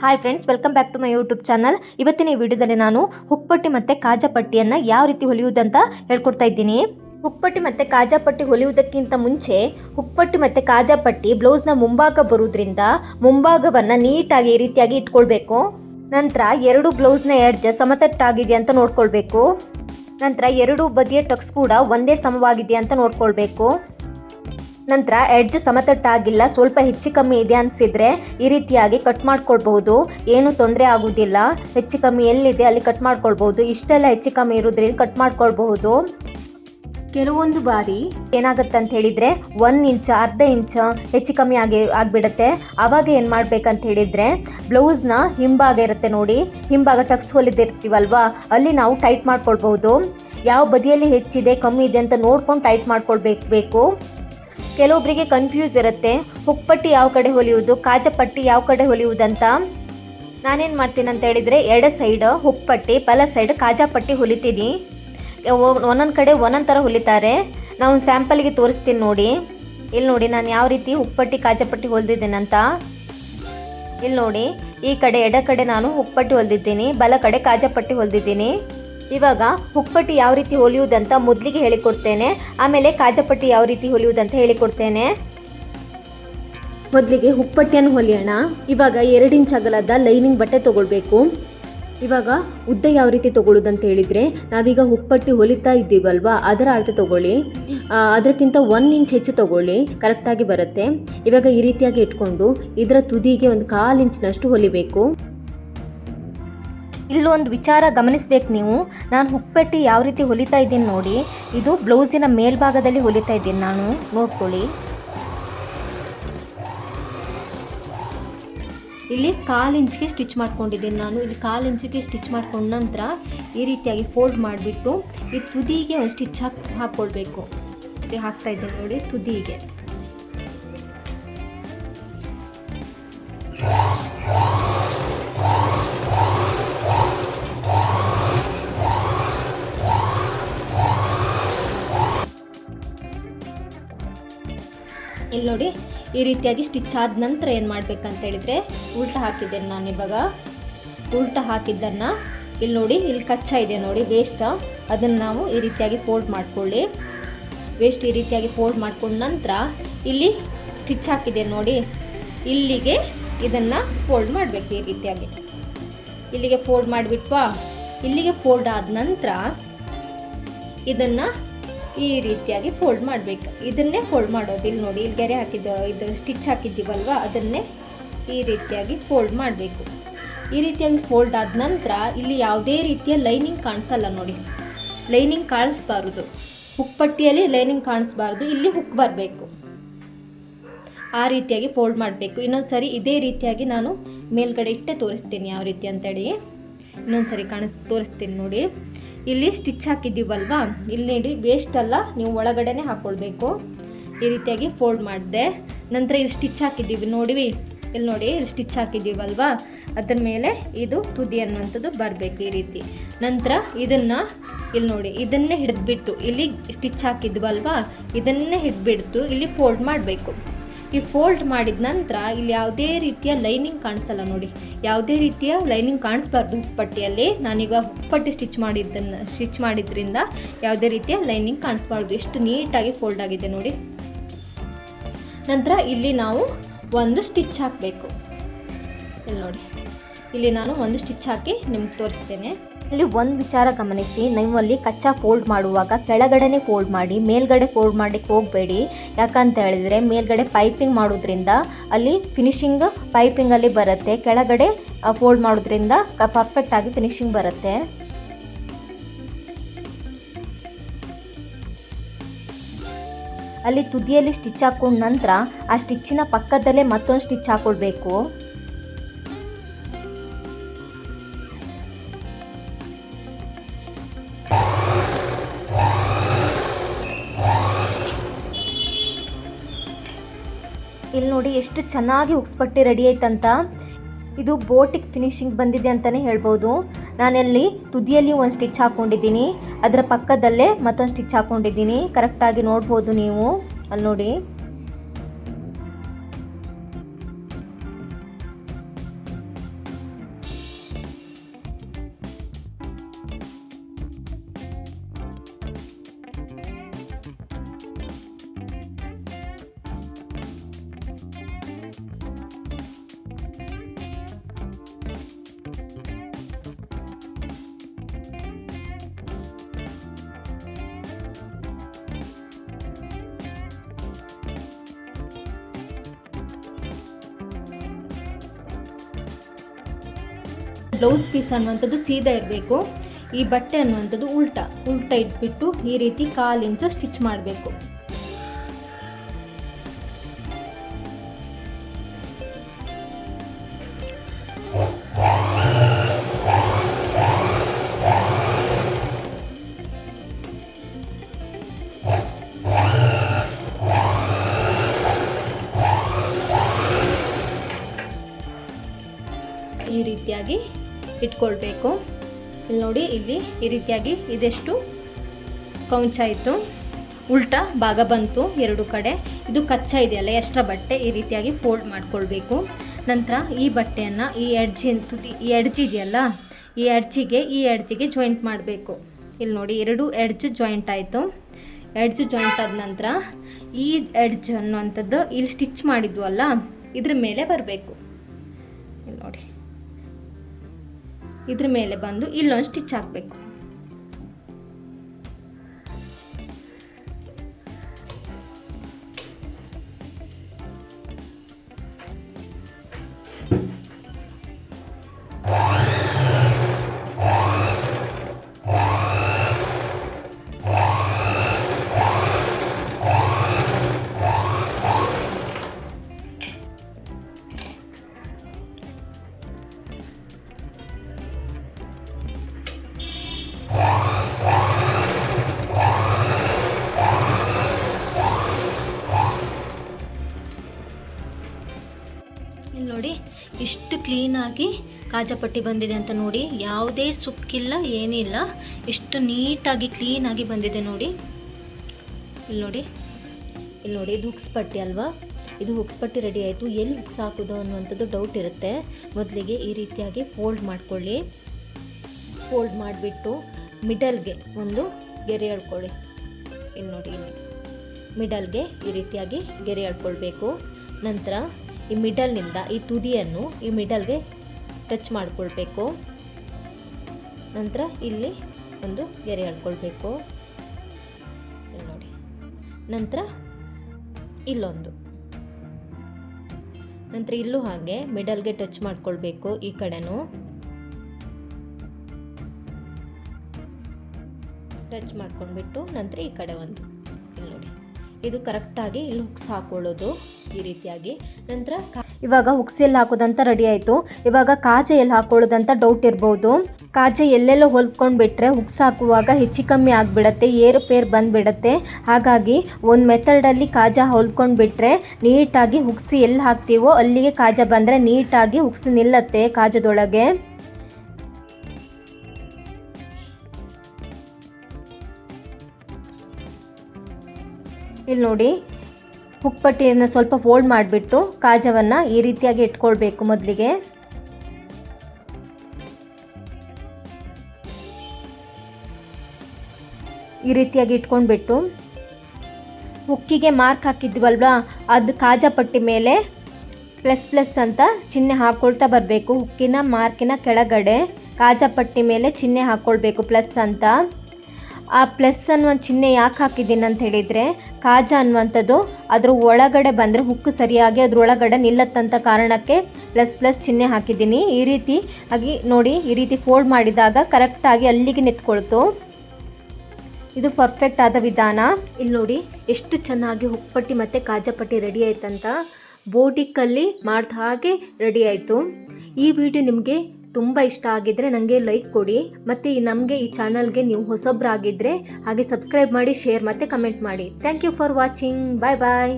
Hi friends welcome back to my YouTube channel ಇವತ್ತಿನ ಈ ವಿಡಿಯೋದಲ್ಲಿ ನಾನು ಹುಪ್ಪಟ್ಟಿ ಮತ್ತು ಕಾಜಾಪಟ್ಟಿಯನ್ನು ಯಾವ ರೀತಿ ಹೊಲಿಯುವುದಂತ ಹೇಳ್ಕೊಡ್ತಾ ಇದ್ದೀನಿ. ಹುಪ್ಪಟ್ಟಿ ಮತ್ತು ಕಾಜಾಪಟ್ಟಿ ಹೊಲಿಯುವುದಕ್ಕಿಂತ ಮುಂಚೆ ಹುಪ್ಪಟ್ಟಿ ಮತ್ತು ಕಾಜಾಪಟ್ಟಿ ಬ್ಲೌಸ್ನ ಮುಂಭಾಗ ಬರುವುದರಿಂದ ಮುಂಭಾಗವನ್ನು ನೀಟಾಗಿ ಈ ರೀತಿಯಾಗಿ ಇಟ್ಕೊಳ್ಬೇಕು. ನಂತರ ಎರಡು ಬ್ಲೌಸ್ನ ಎಡ್ಜ್ ಸಮತಟ್ಟಾಗಿದೆ ಅಂತ ನೋಡ್ಕೊಳ್ಬೇಕು. ನಂತರ ಎರಡು ಬದಿಯ ಟಕ್ಸ್ ಕೂಡ ಒಂದೇ ಸಮವಾಗಿದೆ ಅಂತ ನೋಡ್ಕೊಳ್ಬೇಕು. ನಂತರ ಎಡ್ಜ್ ಸಮತಟ್ಟಾಗಿಲ್ಲ ಸ್ವಲ್ಪ ಹೆಚ್ಚು ಕಮ್ಮಿ ಇದೆ ಅನಿಸಿದ್ರೆ ಈ ರೀತಿಯಾಗಿ ಕಟ್ ಮಾಡ್ಕೊಳ್ಬಹುದು. ಏನು ತೊಂದರೆ ಆಗುವುದಿಲ್ಲ ಹೆಚ್ಚು ಕಮ್ಮಿ ಎಲ್ಲಿದೆ ಅಲ್ಲಿ ಕಟ್ ಮಾಡ್ಕೊಳ್ಬಹುದು. ಇಷ್ಟೆಲ್ಲ ಹೆಚ್ಚು ಕಮ್ಮಿ ಇರೋದ್ರಿಂದ ಕಟ್ ಮಾಡ್ಕೊಳ್ಬಹುದು. ಕೆಲವೊಂದು ಬಾರಿ ಏನಾಗುತ್ತೆ ಅಂತ ಹೇಳಿದ್ರೆ ಒನ್ ಇಂಚ್ ಅರ್ಧ ಇಂಚ್ ಹೆಚ್ಚು ಕಮ್ಮಿ ಆಗಿ ಆಗಿಬಿಡುತ್ತೆ. ಆವಾಗ ಏನು ಮಾಡ್ಬೇಕಂತ ಹೇಳಿದ್ರೆ ಬ್ಲೌಸ್ನ ಹಿಂಭಾಗ ಇರುತ್ತೆ ನೋಡಿ. ಹಿಂಭಾಗ ಟಕ್ಸ್ ಹೊಲಿದಿರ್ತೀವಲ್ವಾ? ಅಲ್ಲಿ ನಾವು ಟೈಟ್ ಮಾಡ್ಕೊಳ್ಬಹುದು. ಯಾವ ಬದಿಯಲ್ಲಿ ಹೆಚ್ಚಿದೆ ಕಮ್ಮಿ ಇದೆ ಅಂತ ನೋಡ್ಕೊಂಡು ಟೈಟ್ ಮಾಡ್ಕೊಳ್ಬೇಕು ಬೇಕು. ಕೆಲವೊಬ್ಬರಿಗೆ ಕನ್ಫ್ಯೂಸ್ ಇರುತ್ತೆ. ಹುಕ್ಪಟ್ಟಿ ಯಾವ ಕಡೆ ಹೊಲಿಯುವುದು? ಕಾಜಪಟ್ಟಿ ಯಾವ ಕಡೆ ಹೊಲಿಯುವುದಂತ ನಾನೇನು ಮಾಡ್ತೀನಿ ಅಂತ ಹೇಳಿದರೆ, ಎಡ ಸೈಡ್ ಹುಕ್ಪಟ್ಟಿ, ಬಲ ಸೈಡ್ ಕಾಜಾಪಟ್ಟಿ ಹೊಲಿತೀನಿ. ಒಂದೊಂದು ಕಡೆ ಒಂದೊಂದು ಥರ ಹೊಲಿತಾರೆ. ನಾವು ಸ್ಯಾಂಪಲ್ಗೆ ತೋರಿಸ್ತೀನಿ ನೋಡಿ. ಇಲ್ಲಿ ನೋಡಿ, ನಾನು ಯಾವ ರೀತಿ ಹುಕ್ಪಟ್ಟಿ, ಕಾಜಾಪಟ್ಟಿ ಅಂತ. ಇಲ್ಲಿ ನೋಡಿ, ಈ ಕಡೆ ಎಡ ಕಡೆ ನಾನು ಹುಕ್ಪಟ್ಟಿ ಹೊಲಿದಿದ್ದೀನಿ, ಬಲ ಕಡೆ ಕಾಜಾಪಟ್ಟಿ ಹೊಲಿದಿದ್ದೀನಿ. ಇವಾಗ ಹುಕ್ಪಟ್ಟಿ ಯಾವ ರೀತಿ ಹೊಲಿಯುವುದಂತ ಮೊದಲಿಗೆ ಹೇಳಿಕೊಡ್ತೇನೆ. ಆಮೇಲೆ ಕಾಜಪಟ್ಟಿ ಯಾವ ರೀತಿ ಹೊಲಿಯುವುದಂತ ಹೇಳಿಕೊಡ್ತೇನೆ. ಮೊದಲಿಗೆ ಹುಕ್ಪಟ್ಟಿಯನ್ನು ಹೊಲಿಯೋಣ. ಇವಾಗ ಎರಡು ಇಂಚ್ ಅಗಲದ ಲೈನಿಂಗ್ ಬಟ್ಟೆ ತೊಗೊಳ್ಬೇಕು. ಇವಾಗ ಉದ್ದ ಯಾವ ರೀತಿ ತೊಗೊಳ್ಳೋದಂತ ಹೇಳಿದರೆ, ನಾವೀಗ ಹುಕ್ಪಟ್ಟಿ ಹೊಲಿತಾ ಇದ್ದೀವಲ್ವಾ, ಅದರ ಅಳತೆ ತೊಗೊಳ್ಳಿ. ಅದಕ್ಕಿಂತ ಒನ್ ಇಂಚ್ ಹೆಚ್ಚು ತೊಗೊಳ್ಳಿ, ಕರೆಕ್ಟಾಗಿ ಬರುತ್ತೆ. ಇವಾಗ ಈ ರೀತಿಯಾಗಿ ಇಟ್ಕೊಂಡು ಇದರ ತುದಿಗೆ ಒಂದು ಕಾಲು ಇಂಚ್ನಷ್ಟು ಹೊಲಿಬೇಕು. ಇಲ್ಲೊಂದು ವಿಚಾರ ಗಮನಿಸ್ಬೇಕು ನೀವು. ನಾನು ಹುಕ್ಪೆಟ್ಟಿ ಯಾವ ರೀತಿ ಹೊಲಿತಾ ಇದ್ದೀನಿ ನೋಡಿ. ಇದು ಬ್ಲೌಸಿನ ಮೇಲ್ಭಾಗದಲ್ಲಿ ಹೊಲಿತಾ ಇದ್ದೀನಿ ನಾನು. ನೋಡ್ಕೊಳ್ಳಿ. ಇಲ್ಲಿ ಕಾಲು ಇಂಚಿಗೆ ಸ್ಟಿಚ್ ಮಾಡ್ಕೊಂಡಿದ್ದೀನಿ ನಾನು. ಇಲ್ಲಿ ಕಾಲು ಇಂಚಿಗೆ ಸ್ಟಿಚ್ ಮಾಡ್ಕೊಂಡ ನಂತರ ಈ ರೀತಿಯಾಗಿ ಫೋಲ್ಡ್ ಮಾಡಿಬಿಟ್ಟು ಈ ತುದಿಗೆ ಒಂದು ಸ್ಟಿಚ್ ಹಾಕಿ ಹಾಕ್ಕೊಳ್ಬೇಕು. ಹಾಕ್ತಾ ಇದ್ದೀನಿ ನೋಡಿ ತುದಿಗೆ. ಇಲ್ಲಿ ನೋಡಿ, ಈ ರೀತಿಯಾಗಿ ಸ್ಟಿಚ್ ಆದ ನಂತರ ಏನು ಮಾಡಬೇಕಂತ ಹೇಳಿದರೆ, ಉಲ್ಟ ಹಾಕಿದ್ದೇನೆ ನಾನು ಇವಾಗ. ಉಲ್ಟ ಹಾಕಿದ್ದನ್ನು ಇಲ್ಲಿ ನೋಡಿ, ಇಲ್ಲಿ ಕಚ್ಚಾ ಇದೆ ನೋಡಿ ವೇಸ್ಟ್ ಅದನ್ನು ನಾವು ಈ ರೀತಿಯಾಗಿ ಫೋಲ್ಡ್ ಮಾಡಿಕೊಳ್ಳಿ. ವೇಸ್ಟ್ ಈ ರೀತಿಯಾಗಿ ಫೋಲ್ಡ್ ಮಾಡಿಕೊಂಡ ನಂತರ ಇಲ್ಲಿ ಸ್ಟಿಚ್ ಹಾಕಿದೆ ನೋಡಿ, ಇಲ್ಲಿಗೆ ಇದನ್ನು ಫೋಲ್ಡ್ ಮಾಡಬೇಕು ಈ ರೀತಿಯಾಗಿ. ಇಲ್ಲಿಗೆ ಫೋಲ್ಡ್ ಮಾಡಿಬಿಟ್ವಾ? ಇಲ್ಲಿಗೆ ಫೋಲ್ಡ್ ಆದ ನಂತರ ಇದನ್ನು ಈ ರೀತಿಯಾಗಿ ಫೋಲ್ಡ್ ಮಾಡಬೇಕು. ಇದನ್ನೇ ಫೋಲ್ಡ್ ಮಾಡೋದು. ಇಲ್ಲಿ ನೋಡಿ, ಇಲ್ಲಿ ಗೆರೆ ಹಾಕಿದ್ದು, ಇದು ಸ್ಟಿಚ್ ಹಾಕಿದ್ದೀವಲ್ವ? ಅದನ್ನೇ ಈ ರೀತಿಯಾಗಿ ಫೋಲ್ಡ್ ಮಾಡಬೇಕು. ಈ ರೀತಿಯಾಗಿ ಫೋಲ್ಡ್ ಆದ ನಂತರ ಇಲ್ಲಿ ಯಾವುದೇ ರೀತಿಯ ಲೈನಿಂಗ್ ಕಾಣಿಸಲ್ಲ ನೋಡಿ. ಲೈನಿಂಗ್ ಕಾಣಿಸ್ಬಾರ್ದು. ಹುಕ್ಪಟ್ಟಿಯಲ್ಲಿ ಲೈನಿಂಗ್ ಕಾಣಿಸ್ಬಾರ್ದು. ಇಲ್ಲಿ ಹುಕ್ ಬರಬೇಕು. ಆ ರೀತಿಯಾಗಿ ಫೋಲ್ಡ್ ಮಾಡಬೇಕು. ಇನ್ನೊಂದು ಸರಿ ಇದೇ ರೀತಿಯಾಗಿ ನಾನು ಮೇಲ್ಗಡೆ ಇಟ್ಟೆ ತೋರಿಸ್ತೀನಿ ಯಾವ ರೀತಿ ಅಂತೇಳಿ ಇನ್ನೊಂದು ಸರಿ ಕಾಣಿಸ್, ತೋರಿಸ್ತೀನಿ ನೋಡಿ. ಇಲ್ಲಿ ಸ್ಟಿಚ್ ಹಾಕಿದ್ದೀವಲ್ವಾ? ಇಲ್ಲಿ ನೋಡಿ ವೇಸ್ಟ್ ಅಲ್ಲ ನೀವು ಒಳಗಡೆನೆ ಹಾಕ್ಕೊಳ್ಬೇಕು ಈ ರೀತಿಯಾಗಿ ಫೋಲ್ಡ್ ಮಾಡಿದೆ. ನಂತರ ಇಲ್ಲಿ ಸ್ಟಿಚ್ ಹಾಕಿದ್ದೀವಿ. ನೋಡಿವಿ? ಇಲ್ಲಿ ನೋಡಿ, ಇಲ್ಲಿ ಸ್ಟಿಚ್ ಹಾಕಿದ್ದೀವಲ್ವಾ? ಅದ್ರ ಮೇಲೆ ಇದು ತುದಿ ಅನ್ನುವಂಥದ್ದು ಬರಬೇಕು ಈ ರೀತಿ. ನಂತರ ಇದನ್ನು ಇಲ್ಲಿ ನೋಡಿ, ಇದನ್ನೇ ಹಿಡಿದ್ಬಿಟ್ಟು, ಇಲ್ಲಿ ಸ್ಟಿಚ್ ಹಾಕಿದ್ವಲ್ವಾ? ಇದನ್ನೇ ಹಿಡಿದ್ಬಿಡ್ತು ಇಲ್ಲಿ ಫೋಲ್ಡ್ ಮಾಡಬೇಕು. ಈ ಫೋಲ್ಡ್ ಮಾಡಿದ ನಂತರ ಇಲ್ಲಿ ಯಾವುದೇ ರೀತಿಯ ಲೈನಿಂಗ್ ಕಾಣಿಸಲ್ಲ ನೋಡಿ. ಯಾವುದೇ ರೀತಿಯ ಲೈನಿಂಗ್ ಕಾಣಿಸ್ಬಾರ್ದು ಪಟ್ಟಿಯಲ್ಲಿ ನಾನೀಗ ಪಟ್ಟಿ ಸ್ಟಿಚ್ ಮಾಡಿದ್ದನ್ನು, ಸ್ಟಿಚ್ ಮಾಡಿದ್ರಿಂದ ಯಾವುದೇ ರೀತಿಯ ಲೈನಿಂಗ್ ಕಾಣಿಸ್ಬಾರ್ದು. ಎಷ್ಟು ನೀಟಾಗಿ ಫೋಲ್ಡ್ ಆಗಿದೆ ನೋಡಿ. ನಂತರ ಇಲ್ಲಿ ನಾವು ಒಂದು ಸ್ಟಿಚ್ ಹಾಕಬೇಕು. ಇಲ್ಲಿ ನೋಡಿ. ಇಲ್ಲಿ ನಾನು ಒಂದು ಸ್ಟಿಚ್ ಹಾಕಿ ನಿಮ್ಗೆ ತೋರಿಸ್ತೇನೆ. ಇಲ್ಲಿ ಒಂದು ವಿಚಾರ ಗಮನಿಸಿ. ನೀವು ಅಲ್ಲಿ ಕಚ್ಚಾ ಫೋಲ್ಡ್ ಮಾಡುವಾಗ ಕೆಳಗಡೆನೆ ಫೋಲ್ಡ್ ಮಾಡಿ, ಮೇಲ್ಗಡೆ ಫೋಲ್ಡ್ ಮಾಡಲಿಕ್ಕೆ ಹೋಗಬೇಡಿ. ಯಾಕಂತ ಹೇಳಿದರೆ ಮೇಲ್ಗಡೆ ಪೈಪಿಂಗ್ ಮಾಡೋದ್ರಿಂದ ಅಲ್ಲಿ ಫಿನಿಶಿಂಗ್ ಪೈಪಿಂಗಲ್ಲಿ ಬರುತ್ತೆ. ಕೆಳಗಡೆ ಫೋಲ್ಡ್ ಮಾಡೋದ್ರಿಂದ ಪರ್ಫೆಕ್ಟಾಗಿ ಫಿನಿಶಿಂಗ್ ಬರುತ್ತೆ. ಅಲ್ಲಿ ತುದಿಯಲ್ಲಿ ಸ್ಟಿಚ್ ಹಾಕೊಂಡ ನಂತರ ಆ ಸ್ಟಿಚ್ಚಿನ ಪಕ್ಕದಲ್ಲೇ ಮತ್ತೊಂದು ಸ್ಟಿಚ್ ಹಾಕೊಳ್ಬೇಕು. ಇಲ್ಲಿ ನೋಡಿ ಎಷ್ಟು ಚೆನ್ನಾಗಿ ಉಕ್ಸ್ಪಟ್ಟಿ ರೆಡಿ ಆಯ್ತಂತ. ಇದು ಬೋಟಿಗೆ ಫಿನಿಶಿಂಗ್ ಬಂದಿದೆ ಅಂತಲೇ ಹೇಳ್ಬೋದು. ನಾನಲ್ಲಿ ತುದಿಯಲ್ಲಿ ಒಂದು ಸ್ಟಿಚ್ ಹಾಕ್ಕೊಂಡಿದ್ದೀನಿ ಅದರ ಪಕ್ಕದಲ್ಲೇ ಮತ್ತೊಂದು ಸ್ಟಿಚ್ ಹಾಕ್ಕೊಂಡಿದ್ದೀನಿ ಕರೆಕ್ಟಾಗಿ ನೋಡ್ಬೋದು ನೀವು. ಅಲ್ಲಿ ನೋಡಿ. ಬ್ಲೌಸ್ ಪೀಸ್ ಅನ್ನುವಂಥದ್ದು ಸೀದಾ ಇರಬೇಕು. ಈ ಬಟ್ಟೆ ಅನ್ನುವಂಥದ್ದು ಉಲ್ಟಾ ಉಲ್ಟಾ ಇಟ್ಬಿಟ್ಟು ಈ ರೀತಿ ಕಾಲು ಇಂಚು ಸ್ಟಿಚ್ ಮಾಡಬೇಕು. ಇಟ್ಕೊಳ್ಬೇಕು. ಇಲ್ಲಿ ನೋಡಿ, ಇಲ್ಲಿ ಈ ರೀತಿಯಾಗಿ ಇದೆಷ್ಟು ಕೌಂಚಾಯಿತು ಉಲ್ಟಾ ಭಾಗ ಬಂತು ಎರಡು ಕಡೆ. ಇದು ಕಚ್ಚಾ ಇದೆಯಲ್ಲ ಎಕ್ಸ್ಟ್ರಾ ಬಟ್ಟೆ ಈ ರೀತಿಯಾಗಿ ಫೋಲ್ಡ್ ಮಾಡ್ಕೊಳ್ಬೇಕು. ನಂತರ ಈ ಬಟ್ಟೆಯನ್ನು ಈ ಎಡ್ಜಿ ತುದಿ ಈ ಎಡ್ಜ್ ಇದೆಯಲ್ಲ, ಈ ಎಡ್ಜಿಗೆ ಈ ಎಡ್ಜಿಗೆ ಜಾಯಿಂಟ್ ಮಾಡಬೇಕು. ಇಲ್ಲಿ ನೋಡಿ, ಎರಡು ಎಡ್ಜ್ ಜಾಯಿಂಟ್ ಆಯಿತು. ಎಡ್ಜ್ ಜಾಯಿಂಟ್ ಆದ ನಂತರ ಈ ಎಡ್ಜ್ ಅನ್ನುವಂಥದ್ದು ಇಲ್ಲಿ ಸ್ಟಿಚ್ ಮಾಡಿದ್ವಲ್ಲ, ಇದ್ರ ಮೇಲೆ ಬರಬೇಕು. ಇದ್ರ ಮೇಲೆ ಬಂದು ಇಲ್ಲೊಂದು ಸ್ಟಿಚ್ ಹಾಕಬೇಕು. ಕ್ಲೀನಾಗಿ ಕಾಜಾಪಟ್ಟಿ ಬಂದಿದೆ ಅಂತ ನೋಡಿ. ಯಾವುದೇ ಸುಕ್ಕಿಲ್ಲ, ಏನಿಲ್ಲ. ಎಷ್ಟು ನೀಟಾಗಿ ಕ್ಲೀನಾಗಿ ಬಂದಿದೆ ನೋಡಿ. ಇಲ್ಲಿ ನೋಡಿ. ಇಲ್ಲಿ ನೋಡಿ, ಇದು ಹುಕ್ಸ್ಪಟ್ಟಿ ಅಲ್ವಾ? ಇದು ಹುಕ್ಸ್ಪಟ್ಟಿ ರೆಡಿ ಆಯಿತು. ಎಲ್ಲಿ ಹುಕ್ಸ್ ಹಾಕೋದು ಅನ್ನುವಂಥದ್ದು ಡೌಟ್ ಇರುತ್ತೆ. ಮೊದಲಿಗೆ ಈ ರೀತಿಯಾಗಿ ಫೋಲ್ಡ್ ಮಾಡ್ಕೊಳ್ಳಿ. ಫೋಲ್ಡ್ ಮಾಡಿಬಿಟ್ಟು ಮಿಡಲ್ಗೆ ಒಂದು ಗೆರೆ ಎಳ್ಕೊಳ್ಳಿ. ಇಲ್ಲಿ ನೋಡಿ, ಇಲ್ಲಿ. ಮಿಡಲ್ಗೆ ಈ ರೀತಿಯಾಗಿ ಗೆರೆ ಹೇಳ್ಕೊಳ್ಬೇಕು ನಂತರ ಈ ಮಿಡಲ್ನಿಂದ ಈ ತುದಿಯನ್ನು ಈ ಮಿಡಲ್ಗೆ ಟಚ್ ಮಾಡಿಕೊಳ್ಬೇಕು. ನಂತರ ಇಲ್ಲಿ ಒಂದು ಗೆರೆ ಎಳ್ಕೊಳ್ಬೇಕು. ಇಲ್ಲಿ ನೋಡಿ. ನಂತರ ಇಲ್ಲೊಂದು. ನಂತರ ಇಲ್ಲೂ ಹಾಗೆ ಮಿಡಲ್ಗೆ ಟಚ್ ಮಾಡ್ಕೊಳ್ಬೇಕು ಈ ಕಡೆನೂ. ಟಚ್ ಮಾಡ್ಕೊಂಡ್ಬಿಟ್ಟು ನಂತರ ಈ ಕಡೆ ಒಂದು. ಇದು ಕರೆಕ್ಟಾಗಿ ಇಲ್ಲಿ ಹುಕ್ಸ್ ಹಾಕೊಳ್ಳೋದು ಈ ರೀತಿಯಾಗಿ. ನಂತರ ಇವಾಗ ಹುಕ್ಸ್ ಎಲ್ಲಿ ಹಾಕೋದಂತ ರೆಡಿ ಆಯಿತು. ಇವಾಗ ಕಾಜ ಎಲ್ಲಿ ಹಾಕೊಳ್ಳೋದಂತ ಡೌಟ್ ಇರ್ಬೋದು. ಕಾಜ ಎಲ್ಲೆಲ್ಲೋ ಹೊಲ್ಕೊಂಡು ಬಿಟ್ರೆ ಹುಕ್ಸ್ ಹಾಕುವಾಗ ಹೆಚ್ಚು ಕಮ್ಮಿ ಆಗಿಬಿಡತ್ತೆ ಏರುಪೇರು ಬಂದುಬಿಡತ್ತೆ. ಹಾಗಾಗಿ ಒಂದು ಮೆಥಡಲ್ಲಿ ಕಾಜ ಹೊಲ್ಕೊಂಡು ಬಿಟ್ರೆ ನೀಟಾಗಿ ಹುಕ್ಸಿ ಎಲ್ಲಿ ಹಾಕ್ತೀವೋ ಅಲ್ಲಿಗೆ ಕಾಜ ಬಂದರೆ ನೀಟಾಗಿ ಹುಕ್ಸ್ ನಿಲ್ಲತ್ತೆ ಕಾಜದೊಳಗೆ. ಇಲ್ಲಿ ನೋಡಿ ಉಪ್ಪಟ್ಟಿಯನ್ನು ಸ್ವಲ್ಪ ಫೋಲ್ಡ್ ಮಾಡಿಬಿಟ್ಟು ಕಾಜವನ್ನು ಈ ರೀತಿಯಾಗಿ ಇಟ್ಕೊಳ್ಬೇಕು ಮೊದಲಿಗೆ. ಈ ರೀತಿಯಾಗಿ ಇಟ್ಕೊಂಡ್ಬಿಟ್ಟು ಹುಕ್ಕಿಗೆ ಮಾರ್ಕ್ ಹಾಕಿದ್ವಲ್ವಾ, ಅದು ಕಾಜ ಪಟ್ಟಿ ಮೇಲೆ ಪ್ಲಸ್ ಪ್ಲಸ್ ಅಂತ ಚಿಹ್ನೆ ಹಾಕ್ಕೊಳ್ತಾ ಬರಬೇಕು ಹುಕ್ಕಿನ ಮಾರ್ಕಿನ ಕೆಳಗಡೆ. ಕಾಜ ಪಟ್ಟಿ ಮೇಲೆ ಚಿಹ್ನೆ ಹಾಕ್ಕೊಳ್ಬೇಕು ಪ್ಲಸ್ ಅಂತ. ಆ ಪ್ಲಸ್ ಒಂದು ಚಿಹ್ನೆ ಯಾಕೆ ಹಾಕಿದ್ದೀನಿ ಅಂತ ಹೇಳಿದರೆ, ಕಾಜ ಅನ್ನುವಂಥದ್ದು ಅದರ ಒಳಗಡೆ ಬಂದರೆ ಹುಕ್ಕು ಸರಿಯಾಗಿ ಅದರೊಳಗಡೆ ಒಳಗಡೆ ನಿಲ್ಲತ್ತಂತ ಕಾರಣಕ್ಕೆ ಪ್ಲಸ್ ಪ್ಲಸ್ ಚಿಹ್ನೆ ಹಾಕಿದ್ದೀನಿ. ಈ ರೀತಿ ಆಗಿ ನೋಡಿ, ಈ ರೀತಿ ಫೋಲ್ಡ್ ಮಾಡಿದಾಗ ಕರೆಕ್ಟಾಗಿ ಅಲ್ಲಿಗೆ ನಿಂತ್ಕೊಳ್ತು. ಇದು ಪರ್ಫೆಕ್ಟ್ ಆದ ವಿಧಾನ. ಇಲ್ಲಿ ನೋಡಿ, ಎಷ್ಟು ಚೆನ್ನಾಗಿ ಹುಕ್ಪಟ್ಟಿ ಮತ್ತು ಕಾಜಪಟ್ಟಿ ರೆಡಿ ಆಯ್ತಂತ. ಬೋಟಿಕ್ಕಲ್ಲಿ ಮಾಡ್ದ ಹಾಗೆ ರೆಡಿ ಆಯಿತು. ಈ ವಿಡಿಯೋ ನಿಮಗೆ ತುಂಬ ಇಷ್ಟ ಆಗಿದ್ದರೆ ನನಗೆ ಲೈಕ್ ಕೊಡಿ. ಮತ್ತು ನಮಗೆ ಈ ಚಾನಲ್ಗೆ ನೀವು ಹೊಸಬ್ರಾಗಿದ್ದರೆ ಹಾಗೆ ಸಬ್ಸ್ಕ್ರೈಬ್ ಮಾಡಿ ಶೇರ್ ಮತ್ತೆ ಕಮೆಂಟ್ ಮಾಡಿ. Thank you for watching bye bye